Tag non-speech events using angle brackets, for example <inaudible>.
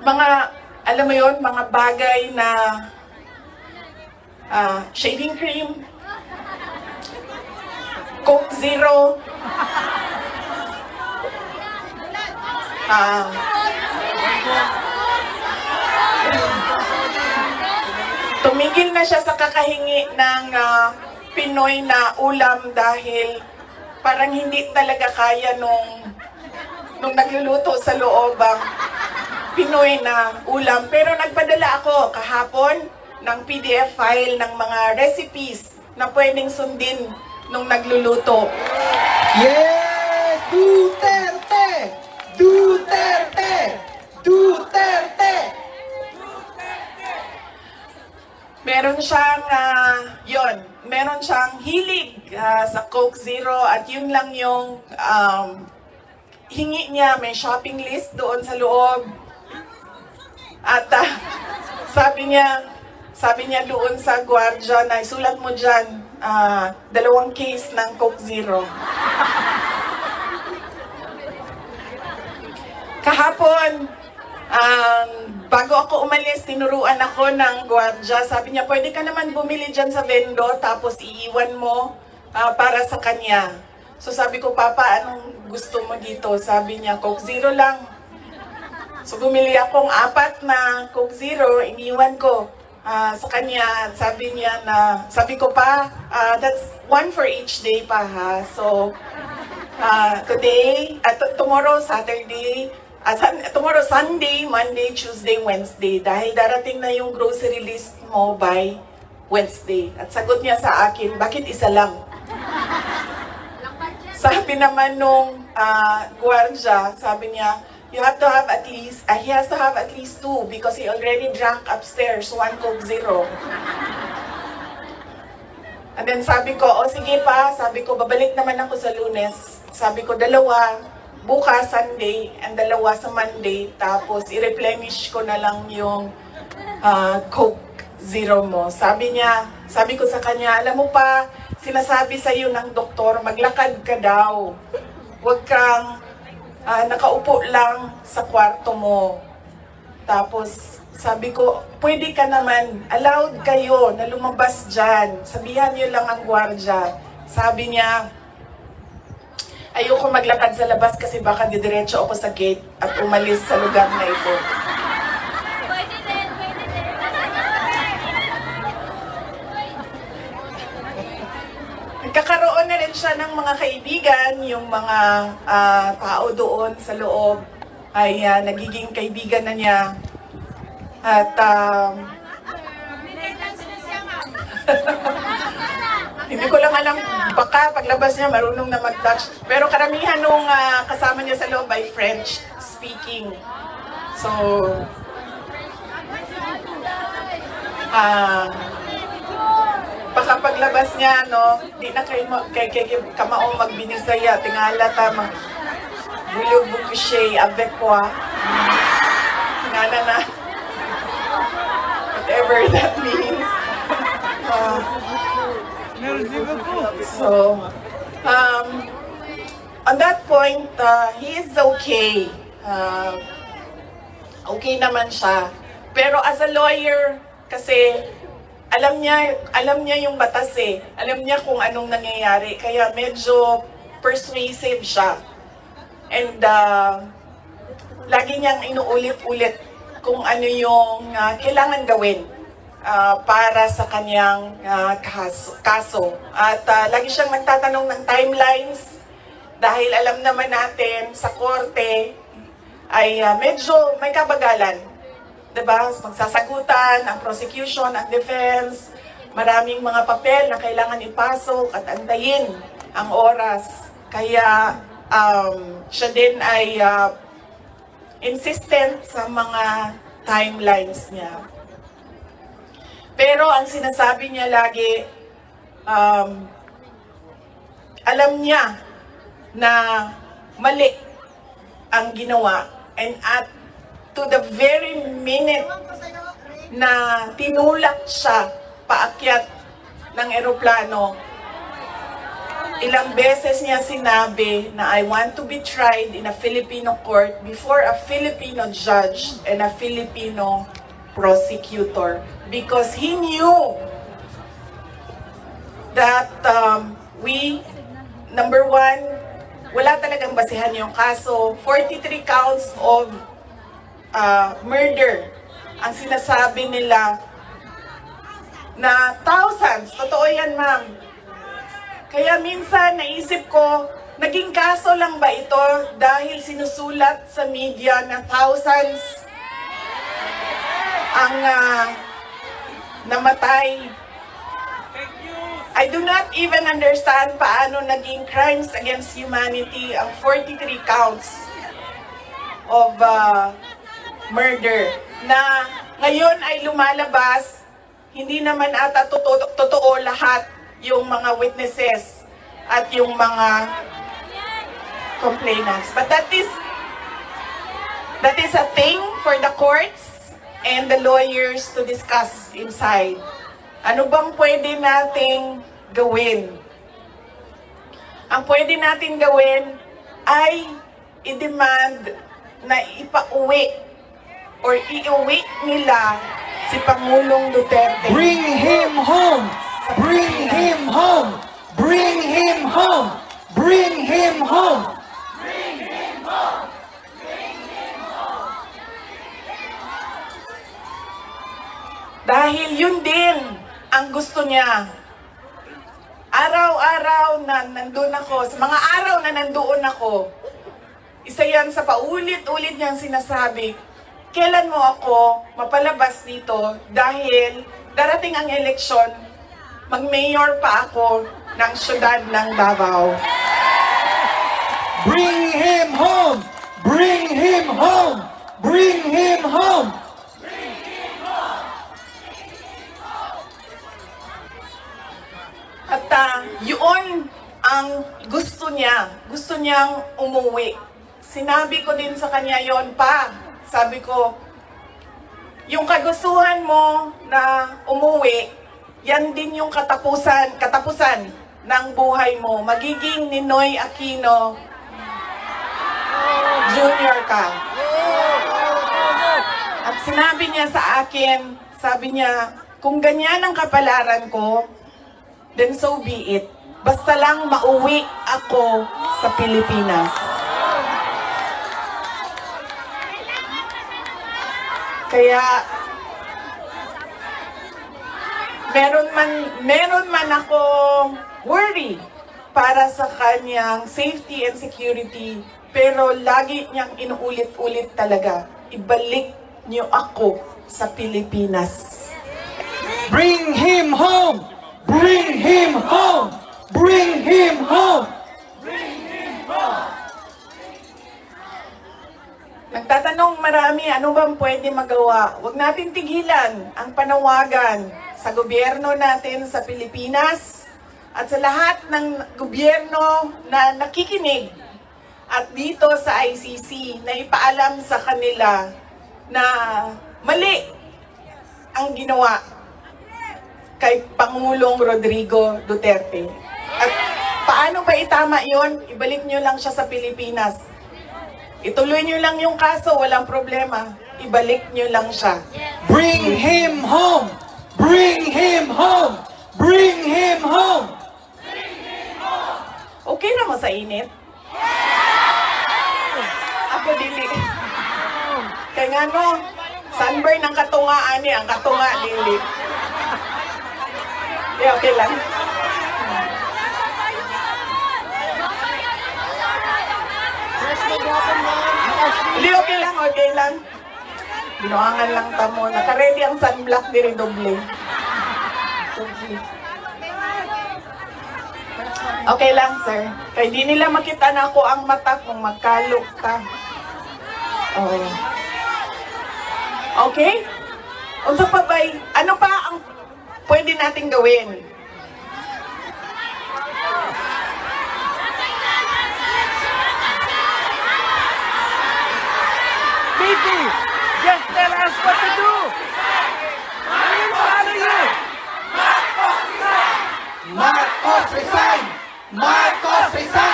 mga, alam mo yon mga bagay na ah, shaving cream, Coke Zero, ah, tumigil na siya sa kakahingi ng ah, Pinoy na ulam dahil parang hindi talaga kaya nung nung nagluluto sa loob ang Pinoy na ulam. Pero nagpadala ako kahapon ng PDF file ng mga recipes na pwedeng sundin nung nagluluto. Yes! Duterte! Duterte! Duterte! Meron siyang, ah, yon, meron siyang hilig ah, sa Coke Zero at yun lang yung um, hingi niya. May shopping list doon sa loob. At ah, sabi niya, sabi niya doon sa gwardiya na isulat mo dyan, ah, dalawang case ng Coke Zero. Kahapon, um, bago ako umalis, tinuruan ako ng gwardiya. Sabi niya, pwede ka naman bumili dyan sa vendor, tapos iiwan mo ah, para sa kanya. So sabi ko, Papa, anong gusto mo dito? Sabi niya, Coke Zero lang. So bumili akong apat na Coke Zero, iniwan ko ah, sa kanya. Sabi niya na, sabi ko pa, ah, that's one for each day pa ha. So, ah, today, at tomorrow, Saturday, sun- tomorrow, Sunday, Monday, Tuesday, Wednesday. Dahil darating na yung grocery list mo by Wednesday. At sagot niya sa akin, bakit isa lang? Sabi naman nung ah, gwardiya, sabi niya, you have to have at least, ah, he has to have at least two because he already drank upstairs, one Coke Zero. And then sabi ko, o sige pa, sabi ko, babalik naman ako sa lunes. Sabi ko, dalawa, bukas Sunday, and dalawa sa Monday, tapos i-replenish ko na lang yung ah, Coke Zero mo. Sabi niya, sabi ko sa kanya, alam mo pa, sinasabi sa iyo ng doktor, maglakad ka daw. Huwag kang ah, nakaupo lang sa kwarto mo. Tapos, sabi ko, pwede ka naman, allowed kayo na lumabas dyan. Sabihan niyo lang ang gwardya. Sabi niya, ayoko maglakad sa labas kasi baka didiretso ako sa gate at umalis sa lugar na ito. Nagkakaroon na rin siya ng mga kaibigan, yung mga ah, tao doon sa loob ay ah, nagiging kaibigan na niya. At ma'am. <laughs> Hindi ko lang alam, baka paglabas niya marunong na mag-Dutch. Pero karamihan nung ah, kasama niya sa loob ay French speaking. So, ah, baka paglabas niya, no, di na kayo ma- kay, kay, kay kamaong magbinisaya, tingala ta, mag bulog bukushay, avec quoi. Tingala na. Whatever that means. Ah, So, um, on that point, uh, he is okay. Uh, okay naman siya. Pero as a lawyer, kasi alam niya, alam niya yung batas eh. Alam niya kung anong nangyayari. Kaya medyo persuasive siya. And uh, lagi niyang inuulit-ulit kung ano yung uh, kailangan gawin ah, para sa kanyang ah, kaso, kaso. At ah, lagi siyang nagtatanong ng timelines dahil alam naman natin sa korte ay ah, medyo may kabagalan. 'Di ba? Magsasagutan ang prosecution, ang defense, maraming mga papel na kailangan ipasok at antayin ang oras. Kaya um, siya din ay ah, insistent sa mga timelines niya. Pero ang sinasabi niya lagi, um, alam niya na mali ang ginawa. And at to the very minute na tinulak siya paakyat ng eroplano, ilang beses niya sinabi na I want to be tried in a Filipino court before a Filipino judge and a Filipino prosecutor because he knew that um, we, number one, wala talagang basihan yung kaso. 43 counts of uh, murder ang sinasabi nila na thousands. Totoo yan, ma'am. Kaya minsan naisip ko, naging kaso lang ba ito dahil sinusulat sa media na thousands ang ah, namatay. I do not even understand paano naging crimes against humanity ang 43 counts of uh, murder na ngayon ay lumalabas, hindi naman ata totoo, totoo lahat yung mga witnesses at yung mga complainants. But that is that is a thing for the courts and the lawyers to discuss inside. Ano bang pwede nating gawin? Ang pwede natin gawin ay i-demand na ipauwi or iuwi nila si Pangulong Duterte. Bring him home! Bring him home! Bring him home! Bring him home! Dahil yun din ang gusto niya. Araw-araw na nandun ako, sa mga araw na nandoon ako, isa yan sa paulit-ulit niyang sinasabi, kailan mo ako mapalabas dito dahil darating ang eleksyon, mag-mayor pa ako ng syudad ng Davao. Bring him home! Bring him home! Bring him home! At ah, yun ang gusto niya. Gusto niyang umuwi. Sinabi ko din sa kanya yon pa. Sabi ko, yung kagustuhan mo na umuwi, yan din yung katapusan, katapusan ng buhay mo. Magiging Ninoy Aquino Junior ka. At sinabi niya sa akin, sabi niya, kung ganyan ang kapalaran ko, then so be it. Basta lang mauwi ako sa Pilipinas. Kaya meron man meron man ako worry para sa kanyang safety and security pero lagi niyang inuulit-ulit talaga ibalik niyo ako sa Pilipinas. Bring him home! Bring him home! Bring him home! Nagtatanong marami, ano bang pwede magawa? Huwag natin tigilan ang panawagan sa gobyerno natin sa Pilipinas at sa lahat ng gobyerno na nakikinig at dito sa ICC na ipaalam sa kanila na mali ang ginawa kay Pangulong Rodrigo Duterte. At paano ba itama yon? Ibalik nyo lang siya sa Pilipinas. Ituloy nyo lang yung kaso, walang problema. Ibalik nyo lang siya. Bring him home! Bring him home! Bring him home! Okay na mo sa init? Ako dili. Kaya nga no, sunburn ang katungaan niya, ang katunga dili. Yeah, okay lang. Hindi, okay lang, okay lang. Binuangan lang tamo. Naka-ready ang sunblock diri doble. Okay lang, sir. Kaya di nila makita na ako ang mata kung magkalok ka. Oh. Okay? Unsa pa ba'y, ano pa ang pwede nating gawin? Fifi, just tell us what to do. We follow you. Marcos! Marcos resign! Marcos resign!